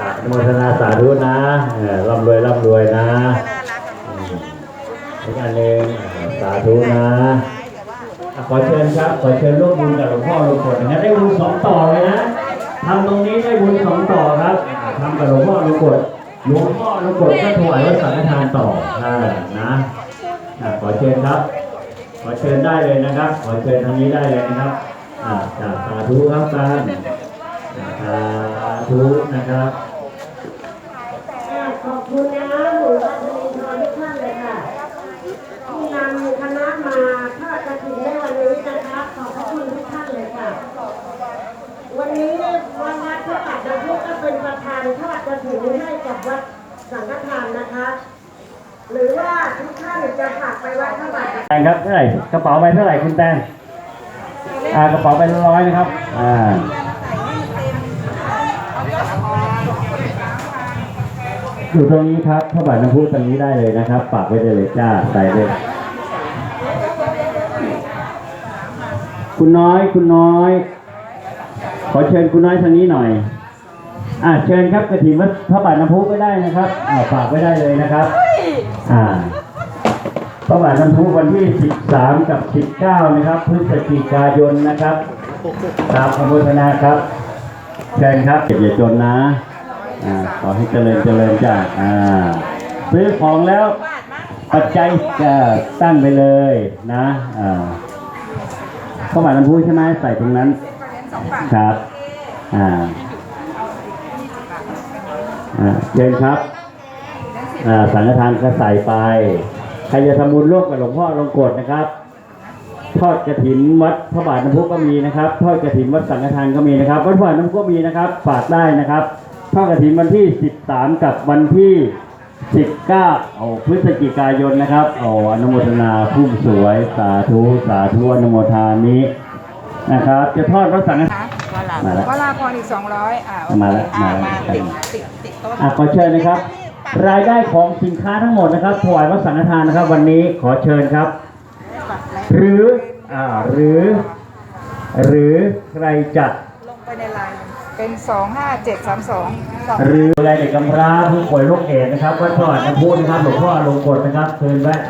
อนุโมทนาสาธุนะร่ำรวยร่ำรวยนะอีกอันหนึ่งสาธุนะ ขอเชิญครับ ขอเชิญร่วมบุญกับหลวงพ่อหลวงพ่นะได้บุญสองต่อเลยนะทำตรงนี้ได้บุญสองต่อครับทำกับหลวงพ่อหลวงพ่หลวงพ่อหลวงพ่ก็ถวายวัดสังฆทานต่อนะอะขอเชิญครับ ขอเชิญได้เลยนะครับ ขอเชิญทางนี้ได้เลยนะครับสาธุครับการ สาธุนะครับขอบคุณนะหมู่บ้านทะเลทองทุกท่านเลยค่ะที่นำคณะมาทอดกระถิ่นในวันนี้นะคะขอบพระคุณทุกท่านเลยค่ะ วันนี้วันวัดพระบาทน้ำพุก็เป็นประธานทอดกระถิ่นให้กับวัดสังฆทานนะคะ หรือว่าทุกท่านจะฝากไปวัดพระบาทแตงครับเท่าไหร่กระเป๋าใบเท่าไหร่คุณแตงอ่ากระเป๋าใบละร้อยนะครับอ่า อยู่ตรงนี้ครับพระบาทน้ำพุตรงนี้ได้เลยนะครับฝากไว้ได้เลยจ้าใส่เลยคุณน้อยคุณน้อย ขอเชิญคุณน้อยทางนี้หน่อยอ่าเชิญครับกระถิ่นวัดพระบาทน้ำพุก็ได้นะครับอ่าฝากไว้ได้เลยนะครับอ่าพระบาทน้ำพุวันที่ 13 กับ 19 นะครับพฤศจิกายนนะครับตามอนุโมทนาครับเชิญครับเก็บอย่าจนนะ อ่าขอให้เจริญเจริญจ้าอ่าซื้อของแล้วปัจจัยจะตั้งไปเลยนะอ่าพระบาทน้ำพุใช่ไหมใส่ตรงนั้นครับอ่าเชิญครับอ่าสังฆทานก็ใส่ไป ใครจะทำบุญร่วมกับหลวงพ่อลงกฎนะครับ ทอดกระถินวัดพระบาทน้ำพุก็มีนะครับ ทอดกระถินวัดสังฆทานก็มีนะครับ วัดพระบาทน้ำพุก็มีนะครับ ฝากได้นะครับ ทอดกระถินวันที่ 13 กับวันที่ 19โอ้พฤศจิกายนนะครับโอ้อนุโมทนาผู้สวยสาธุสาธุอนุโมทานี้นะครับ จะทอดวัดสังฆทานมาแล้ว วลาพรอีกสองร้อยอ่าโอเคมาแล้วอ่ามามาแล้วติดติดติดโต๊ะอะขอเชิญนะครับ รายได้ของสินค้าทั้งหมดนะครับถวายวัดสังฆทานนะครับ วันนี้ขอเชิญครับ หรืออ่าหรือ หรือใครจะ ลงไปในไลน์ เป็นสองห้าเจ็ดสามสองหรืออะไรเด็กกำพร้าผู้ป่วยโรคเอดส์นะครับวัดพระบาทน้ำพุนะครับหลวงพ่อลงกฎนะครับเชิญแวะ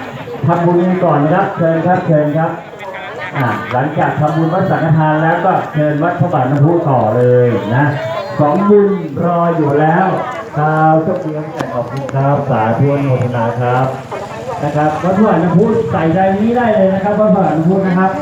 ทำบุญกันก่อนนะครับเชิญครับเชิญครับอ่าหลังจากทำบุญวัดสังฆทานแล้วก็เชิญวัดพระบาทน้ำพุต่อเลยนะสองบุญรออยู่แล้วชาวทุกเดือนแต่ขอบคุณครับสาธุนุโมทนาครับนะครับวัดพระบาทน้ำพุใส่ใจนี้ได้เลยนะครับวัดพระบาทน้ำพุนะครับ